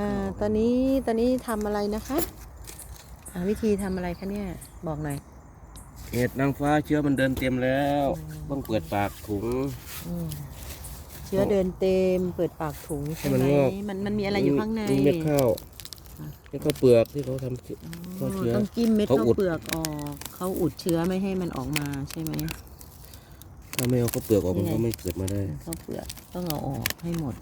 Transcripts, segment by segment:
อ่าตอนนี้ตอนนี้ทำอะไรนะคะอ่าวิธีทำอะไรคะเนี่ยบอกหน่อยเห็ดนางฟ้าเชื้อมันเดินเต็มแล้วต้องเปิดปากถุงอืมเชื้อเดินเต็ม เปิดปากถุงใช่ไหมให้มันงอกมันมันมีอะไรอยู่ข้างในมีเม็ดข้าวอะเม็ดข้าวเปลือกที่เขาทำอ๋ข้าวอเชื้อต้องกิ้มเม็ดเขาข้าวอุดเปลือกออกเขาอุดเชื้อไม่ให้มันออกมาใช่ไหมถ้าไม่เอาข้าวเปลือกออกมันนี่ไงก็ไม่เกิดมาได้ข้าวเปลือกต้องเอาออกให้หมด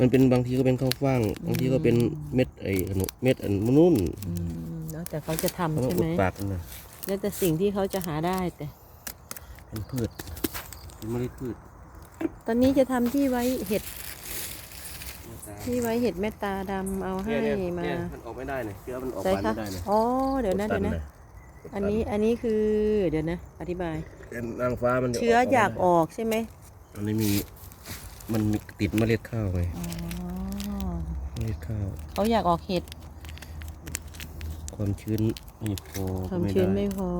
มันเป็นบางทีก็เป็นข้าวฟ่าง บางทีก็เป็นเม็ดไอ้ขนมเม็ดอันมนุ่นอืมแล้วแต่เขาจะทำเขาต้องใช่อุไหมดปากกันนะแล้วแต่สิ่งที่เขาจะหาได้แต่ เป็นพืชเป็นเมล็ดพืช ตอนนี้จะทำที่ไว้เห็ด ที่ไว้เห็ดเมตตาดำเอาให้เนี่ยเนี่ยมาเนี่ยมันออกไม่ได้เนี่ยเชื้อมันออกใช่ปานคะไม่ได้เนี่ยอ๋อเดี๋ยวนะกเดี๋ยวนะตัอันนี้อันนี้คือเดี๋ยวนะ อธิบายเป็นนางฟ้ามันจะเชื้ออยากออกใช่ไหมอันนี้มี มันมีติดเมล็ดข้าวไงอ๋อเมล็ดข้าว เขาอยากออกเห็ด ความชื้นไม่พอความก็ชื้นได้ไม่พอ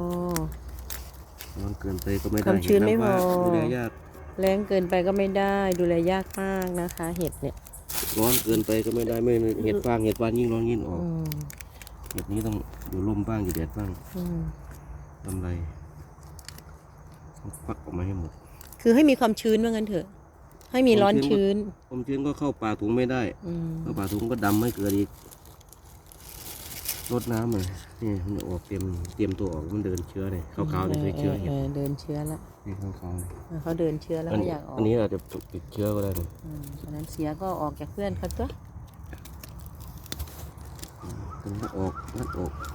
ร้อนเกินไปก็ไม่ได้ความชื้นไม่พอเห็นน้ำว่าดูแลยากแรงเกินไปก็ไม่ได้ดูแลยากมากนะคะ เห็ดเนี่ย ร้อนเกินไปก็ไม่ได้ไม่เห็ดฟางเห็ดฟางยิ่งร้อนยิ่งออกอืมเห็ดนี้ต้องอยู่ร่มบ้างอยู่แดดบ้างอืมทำไรต้องควักออกมาให้หมด คือให้มีความชื้นว่างั้นเถอะ ให้มีร้อนชื้นความชื้นก็เข้าปากถุงไม่ได้อืมเข้าปากถุงก็ดำไม่เกิดอีกรดน้ำเลยนี่มันจะออกเตรียมเตรียมตัวออกมันเดินเชื้อเนี่ยขาวๆเนี่ยคือเชื้อเห็ดเดินเชื้อละนี่ขาวๆเนี่ยเขาเดินเชื้อแล้วอันก็นี้อยากออกอันนี้อาจจะติดเชื้อก็ได้เนี่ยอืมฉะนั้นเสียก็ออกจากเพื่อนเขาตัวถึงจะออกงัดออก